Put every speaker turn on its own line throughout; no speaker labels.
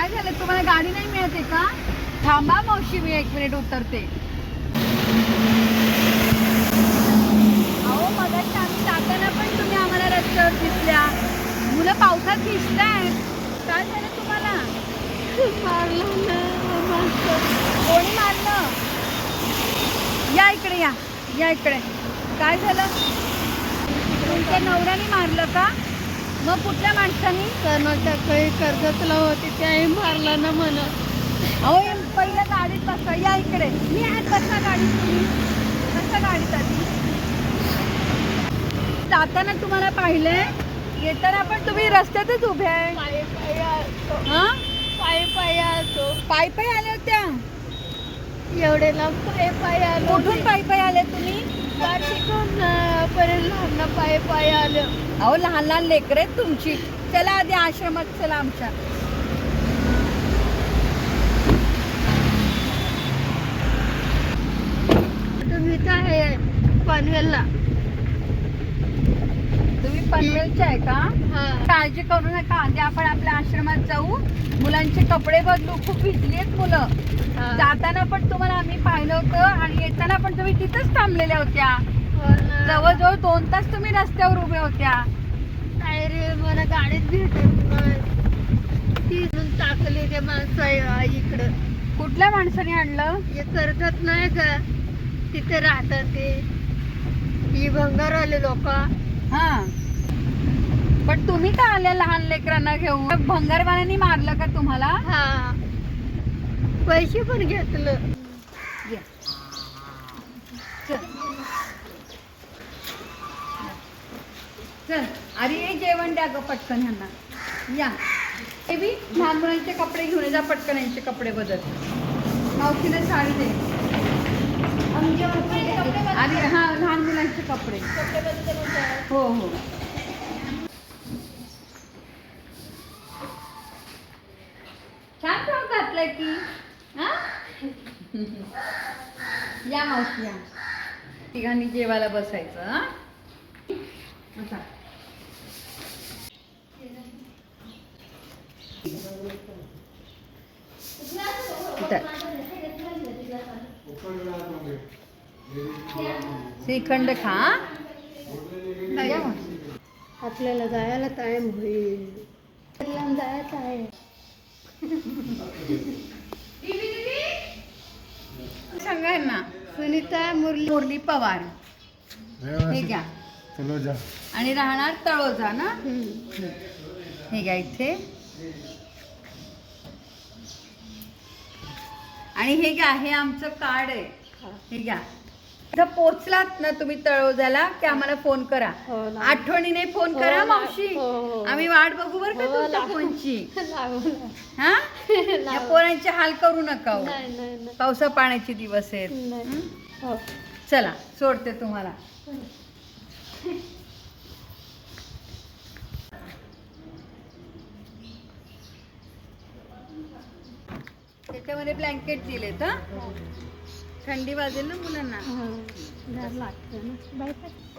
काय झालं? तुम्हाला गाडी नाही मिळते का? थांबा मावशी मी एक मिनिट उतरते. अहो मगाशी आम्ही जाताना पण तुम्ही आम्हाला रस्त्यावर दिसल्या. मुलं पावसात भिजताय काय झालं तुम्हाला? कोणी मारलं? या इकडे या या इकडे. काय झालं? तुमच्या नवऱ्याने मारलं का? मग कुठल्या माणसानी?
कर्नाटक काही कर्जतला होती त्याही मारला ना म्हणा.
अहो हे पहिल्या गाडीत बसा या इकडे. मी आज बसा गाडीत तुम्ही. कसा गाडीत आली जाताना तुम्हाला पाहिलंय येताना पण तुम्ही रस्त्यातच उभे आहे.
पायी पायी आलतो.
हा?
पायी पायी आलतो.
पायी पायी आल्या होत्या.
एवढे लांब पायी पायी आलो
कुठून पायी पायी आले तुम्ही?
पर्यंत लहान पायी पायी आलो.
अहो लहान लहान लेकर आहेत तुमची. चला आधी आश्रमात चला आमच्या.
तुम्ही काय पनवेलला.
तुम्ही पनवेलचे आहे का? काळजी करू नका. आधी आपण आपल्या आश्रमात जाऊ. मुलांचे कपडे बदलू. खूप भिजली आहेत मुलं. जाताना पण तुम्हाला आम्ही पाहिलं होतं आणि येताना पण तुम्ही तिथंच थांबलेल्या होत्या. जवळजवळ दोन तास तुम्ही रस्त्यावर उभ्या होत्या.
काय रे मला भेटत नाही तिथून टाकले ते माणसं इकडं.
कुठल्या माणसाने आणलं?
हे करतात नाही का? तिथे राहतात ते. ही भंगार आले लोक.
हा. पण तुम्ही का आल्या लहान लेकरांना घेऊन? भंगारवाल्याने मारलं का तुम्हाला?
हा. पैसे पण घेतलं
या. चल चल अरे पण द्या ग पटकन ह्यांना. या. हे बी लहान मुलांचे कपडे घेऊन ये जा पटकन यांचे कपडे बदल. मावशीने साडी दे. आणि हा लहान मुलांचे कपडे. हो हो. छान फ्रॉक घातलाय की? हा? या मावशी या. तिघांनी जेवायला बसायचं हा बसा. इथं. श्रीखंड खा.
आपल्याला जायला टाइम होईल. जायचं आहे.
सांगा ना.
सुनीता मुरली
मुरली पवार. हे घ्या.
चलो जा.
आणि राहणार तळोजा ना. हे घ्या इथे. आणि हे घ्या हे आमचं कार्ड आहे
हा.
घ्या पोचलात ना तुम्ही तळोजाला की आम्हाला फोन करा
हो ना.
आठवणीने फोन
हो
करा
ना.
मावशी
हो, हो.
आम्ही वाट बघू बरं का
हो,
तुमच्या. फोनची. हा या. पोरांचे हाल करू नका हो.
नाही नाही नाही.
पावसा पाण्याचे दिवस आहेत
नाही.
हं?
हो.
चला सोडते तुम्हाला त्याच्यामध्ये ब्लँकेट दिलेत हा? थंडी वाजेल ना मुलांना?
हा.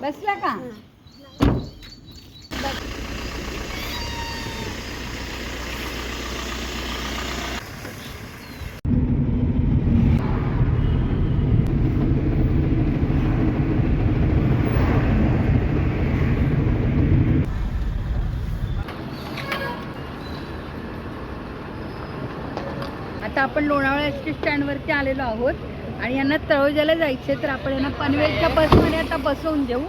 बसला का?
हा.
आता आपण लोणावळा एस टी स्टँडवरती आलेलो आहोत. आणि यांना तळोजाला जायचे तर आपण यांना पनवेलच्या बसमध्ये आता बसवून देऊ.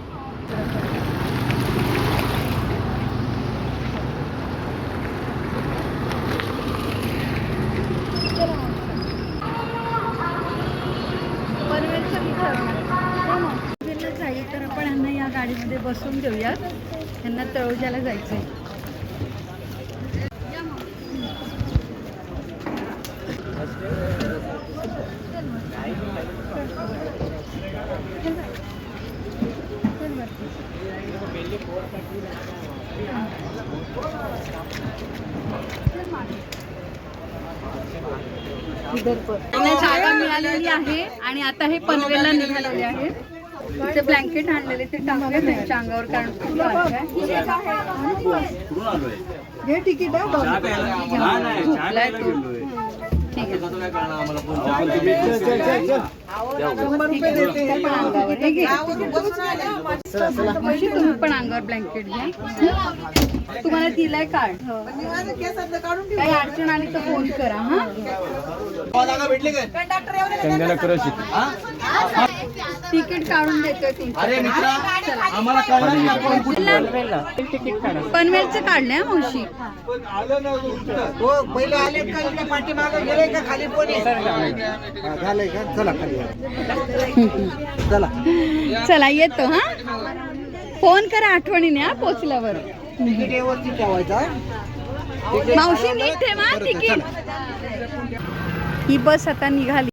पनवेलचं हो. तर आपण यांना या गाडीमध्ये बसवून देऊयात. यांना तळोजाला जायचं आहे जागा मिळालेली आहे आणि आता हे पनवेलला निघालेले आहेत ते ब्लँकेट आणलेले ते टाकले त्यांच्या अंगावर कारण खूप आहे. घे तिकीट आहे. ठीक आहे. हे तुम्ही पण अंगावर ब्लँकेट घ्या तुम्हाला दिलाय कार्ड काही अडचण आली तर फोन करा हा तिकीट काढून देतोय तुमचं पनवेलचं काढलंय हा, मावशी.
हो पहिले आले का पाठीमागे गेले का खाली कोणी? झालंय का? चला खाली. चला.
चला येतो हा? फोन करा आठवणीने हा पोचल्यावर. मावशी नीट ठेवा तिकीट. ही बस आता निघाली.